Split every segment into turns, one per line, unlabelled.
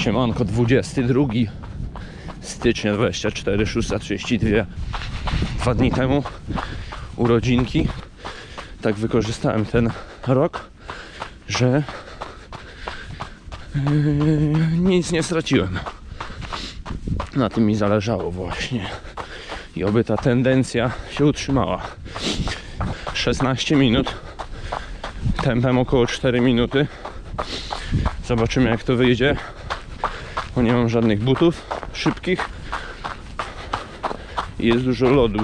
Siemanko, 22 stycznia 24, 632. Dwa dni temu urodzinki. Tak wykorzystałem ten rok, że yy, nic nie straciłem. Na tym mi zależało właśnie. I oby ta tendencja się utrzymała. 16 minut, tempem około 4 minuty. Zobaczymy jak to wyjdzie. Bo nie mam żadnych butów szybkich. I jest dużo lodu.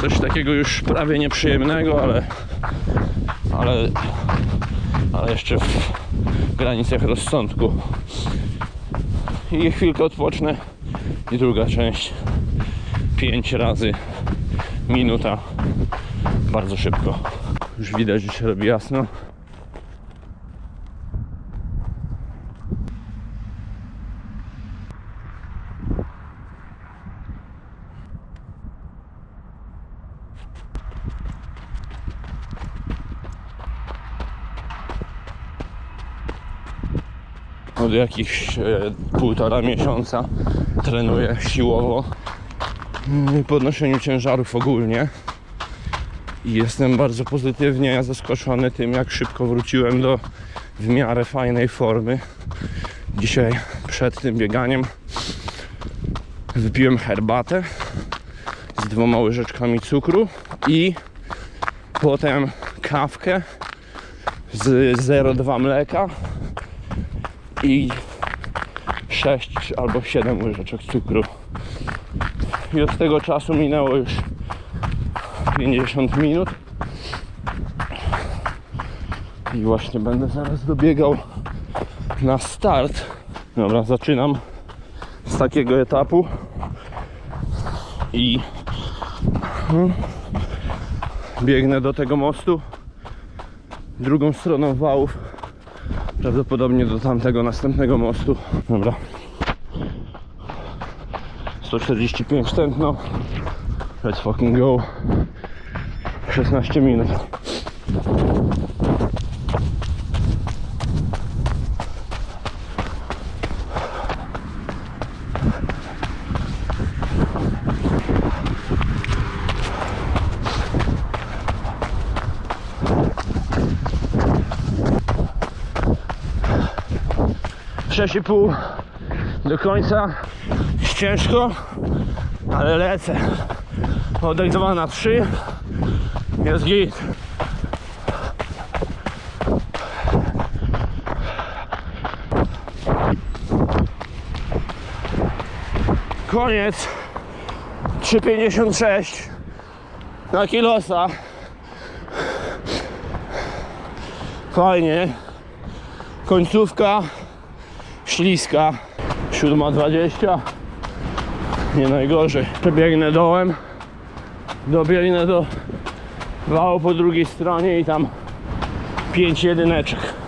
Coś takiego już prawie nieprzyjemnego, ale ale, ale jeszcze w granicach rozsądku. I chwilkę odpocznę. I druga część. 5 razy minuta. Bardzo szybko. Już widać, że się robi jasno. Od jakichś e, półtora miesiąca trenuję siłowo w podnoszeniu ciężarów ogólnie i jestem bardzo pozytywnie zaskoczony tym, jak szybko wróciłem do w miarę fajnej formy. Dzisiaj przed tym bieganiem wypiłem herbatę z dwoma łyżeczkami cukru i potem kawkę z 0,2 mleka i 6 albo 7 łyżeczek cukru. I od tego czasu minęło już 50 minut. I właśnie będę zaraz dobiegał na start. Dobra, zaczynam z takiego etapu. I hmm, biegnę do tego mostu drugą stroną wałów prawdopodobnie do tamtego następnego mostu. Dobra. 145 tętno. Let's fucking go. 16 minut. Sześć i pół do końca. Ciężko, ale lecę. Oddech 2 na 3. Jest git. Koniec. 3,56 na kilosa. Fajnie. Końcówka śliska. 7.20. Nie najgorzej. Przebiegnę dołem. Dobiegnę do wału po drugiej stronie i tam 5 jedyneczek.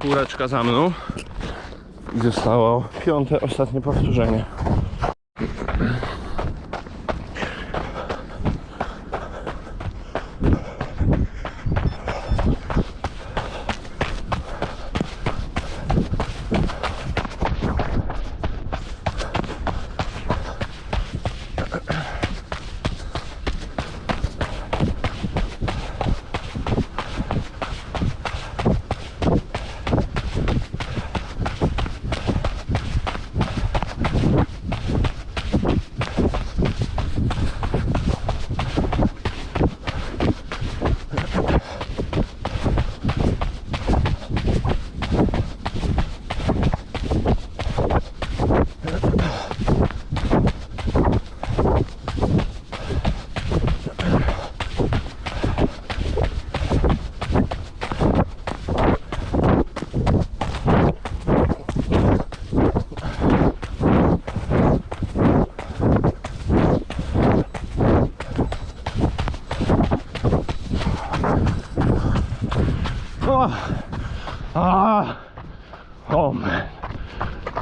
Kółeczka za mną. I zostało piąte, ostatnie powtórzenie.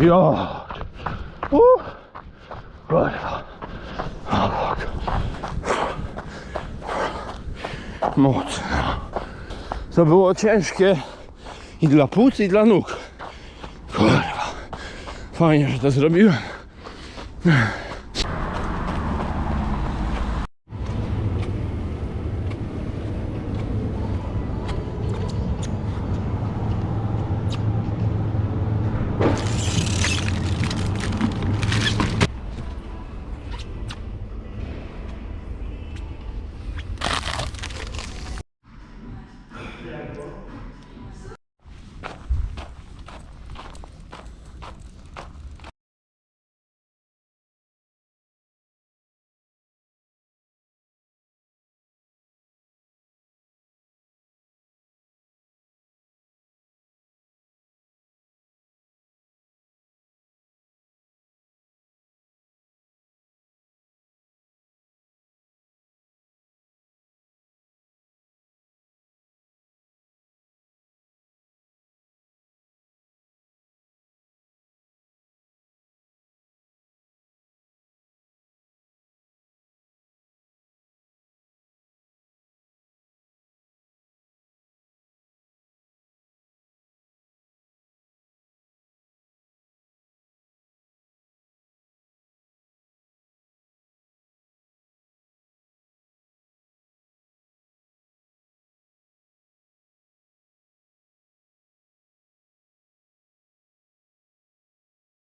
Jo. Uh. Mocno. To było ciężkie i dla płuc, i dla nóg. Kurwa. Fajnie, że to zrobiłem.